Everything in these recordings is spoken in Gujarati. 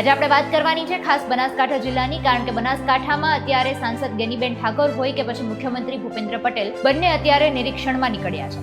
આજે આપણે વાત કરવાની છે ખાસ બનાસકાંઠા જિલ્લાની, કારણ કે બનાસકાંઠામાં અત્યારે સાંસદ ગેનીબેન ઠાકોર હોય કે પછી મુખ્યમંત્રી ભૂપેન્દ્ર પટેલ, બંને અત્યારે નિરીક્ષણમાં નીકળ્યા છે.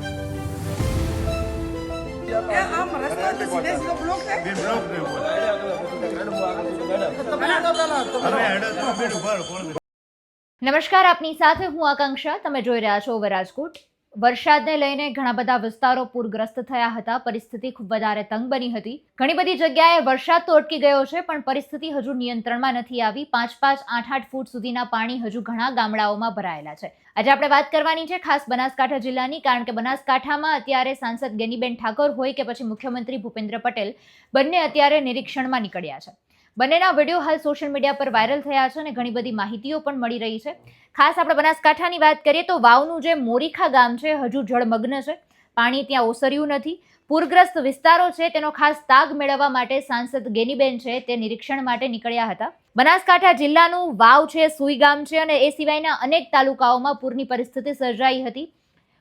નમસ્કાર, આપની સાથે હું આકાંક્ષા, તમે જોઈ રહ્યા છો ઓવર રાજકોટ. વરસાદને લઈને ઘણા બધા વિસ્તારો પૂરગ્રસ્ત થયા હતા. પરિસ્થિતિ ખૂબ વધારે તંગ બની હતી. ઘણી બધી જગ્યાએ વરસાદ તો અટકી ગયો છે, પણ પરિસ્થિતિ હજુ નિયંત્રણમાં નથી આવી. પાંચ પાંચ આઠ આઠ ફૂટ સુધીના પાણી હજુ ઘણા ગામડાઓમાં ભરાયેલા છે. આજે આપણે વાત કરવાની છે ખાસ બનાસકાંઠા જિલ્લાની, કારણ કે બનાસકાંઠામાં અત્યારે સાંસદ ગેનીબેન ઠાકોર હોય કે પછી મુખ્યમંત્રી ભૂપેન્દ્ર પટેલ, બંને અત્યારે નિરીક્ષણમાં નીકળ્યા છે. બંનેના વીડિયો હાલ સોશિયલ મીડિયા પર વાયરલ થયા છે અને ઘણી બધી માહિતીઓ પણ મળી રહી છે. ખાસ આપણે બનાસકાંઠાની વાત કરીએ તો વાવનું જે મોરીખા ગામ છે, હજુ જળમગ્ન છે. પાણી ત્યાં ઓસર્યું નથી. પૂરગ્રસ્ત વિસ્તારો છે, તેનો ખાસ તાગ મેળવવા માટે સાંસદ ગેનીબેન છે, તે નિરીક્ષણ માટે નીકળ્યા હતા. બનાસકાંઠા જિલ્લાનું વાવ છે, સુઈ ગામ છે અને એ સિવાયના અનેક તાલુકાઓમાં પૂરની પરિસ્થિતિ સર્જાઈ હતી.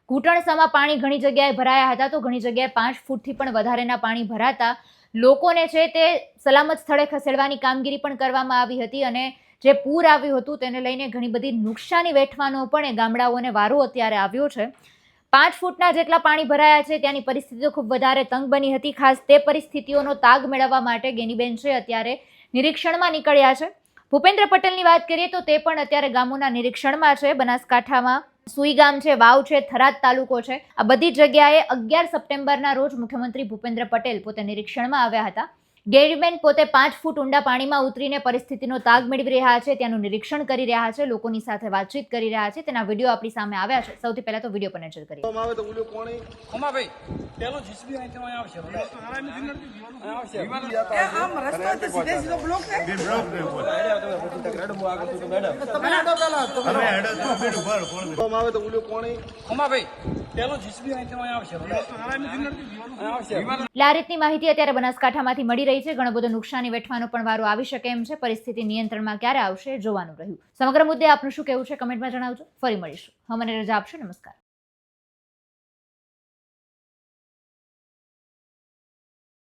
ઘૂંટણસામાં પાણી ઘણી જગ્યાએ ભરાયા હતા, તો ઘણી જગ્યાએ પાંચ ફૂટથી પણ વધારેના પાણી ભરાતા લોકોને છે તે સલામત સ્થળે ખસેડવાની કામગીરી પણ કરવામાં આવી હતી અને જે પૂર આવ્યું હતું તેને લઈને ઘણી બધી નુકસાની વેઠવાનો પણ એ ગામડાઓને વારો અત્યારે આવ્યો છે. પાંચ ફૂટના જેટલા પાણી ભરાયા છે ત્યાંની પરિસ્થિતિઓ ખૂબ વધારે તંગ બની હતી. ખાસ તે પરિસ્થિતિઓનો તાગ મેળવવા માટે ગેનીબેન છે અત્યારે નિરીક્ષણમાં નીકળ્યા છે. ભૂપેન્દ્ર પટેલની વાત કરીએ તો તે પણ અત્યારે ગામોના નિરીક્ષણમાં છે. બનાસકાંઠામાં સુઈ ગામ છે, વાવ છે, થરાદ તાલુકો છે. આ બધી જગ્યાએ અગિયાર સપ્ટેમ્બરના રોજ મુખ્યમંત્રી ભૂપેન્દ્ર પટેલ પોતે નિરીક્ષણમાં આવ્યા હતા. ગેરીબેન પોતે પાંચ ફૂટ ઊંડા પાણીમાં ઉતરીને પરિસ્થિતિનો તાગ મેળવી રહ્યા છે ત્યાંનું નિરીક્ષણ કરી રહ્યા છે લોકોની સાથે વાતચીત કરી રહ્યા છે તેના વીડિયો આપણી સામે આવ્યા છે. સૌથી પહેલા તો વીડિયો પર નજર કરીએ. આવે તો ઓલું કોણી. ખમા ભાઈ પેલો જીસબી આવશે અહીં આવશે એ આમ રસ્તો તો સીધે સીધો બ્લોક છે બે બ્લોક ને મેડમ હું આગળ છું. મેડમ તમે હેડો પહેલા તમે હેડો તો બેડ ઊભા રહો કોણ આવે તો ઓલું કોણી ખમા ભાઈ પેલો જીસબી અહીંથી અહીં આવશે. અહીં આવશે એટલે આ રીતની માહિતી અત્યારે બનાસકાંઠામાંથી મળી રહી છે. ઘણો બધો નુકસાની વેઠવાનો પણ વારો આવી શકે એમ છે. પરિસ્થિતિ નિયંત્રણમાં ક્યારે આવશે જોવાનું રહ્યું. સમગ્ર મુદ્દે આપનું શું કહેવું છે કમેન્ટમાં જણાવજો. ફરી મળીશું. હમને રજા આપશો. નમસ્કાર.